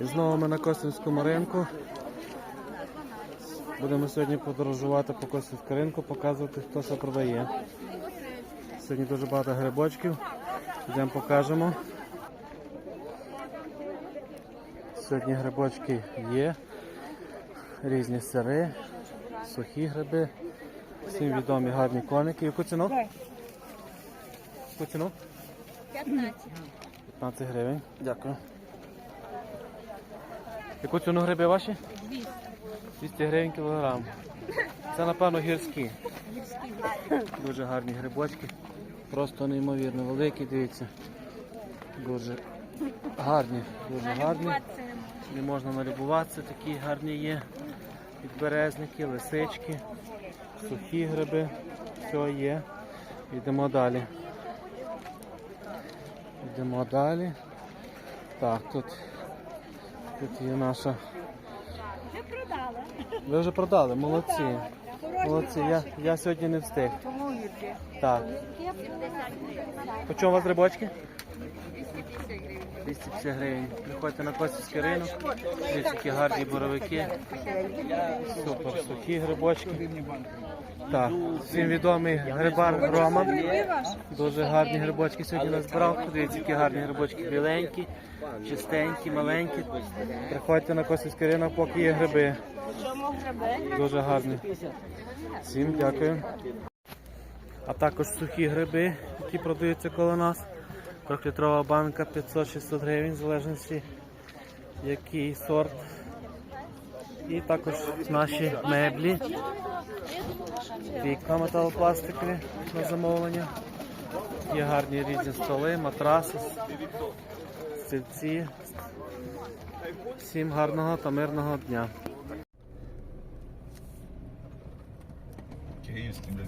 І знову ми на Костинському ринку. Будемо сьогодні подорожувати по Костинському ринку, показувати, хто що продає. Сьогодні дуже багато грибочків. Йдемо покажемо. Сьогодні грибочки є. Різні сири, сухі гриби. Всім відомі гарні коники. Яку ціну? Яку ціну? 15. 15 гривень. Дякую. Яку ціну гриби ваші? 200. 200 гривень кілограм. Це, напевно, гірські. Дуже гарні грибочки. Просто неймовірно великі, дивіться. Дуже гарні, дуже гарні. Не можна. Налюбуватися, такі гарні є. Підберезники, лисички, сухі гриби. Все є. Йдемо далі. Йдемо далі. Так, тут, тут є наша. Вже продали. Ви вже продали, молодці. Молодці, я, я сьогодні не встиг. Тому гірки. Так. 70 гривень. По чому у вас грибочки? 250 гривень. Приходьте на Косівський ринок. Дивіться, які гарні боровики. Супер, сухі грибочки. Так, всім відомий грибар Роман. Дуже гарні грибочки сьогодні назбирав. Подивіться, які гарні грибочки біленькі, чистенькі, маленькі. Приходьте на Косівський ринок, поки є гриби? Дуже гарні. Всім дякую. А також сухі гриби, які продаються коло нас. Трьохлітрова банка 500-600 гривень, в залежності який сорт. І також наші меблі. Вікна металопластикові на замовлення. Є гарні різні столи, матраси, стільці. Всім гарного та мирного дня. Київський, до.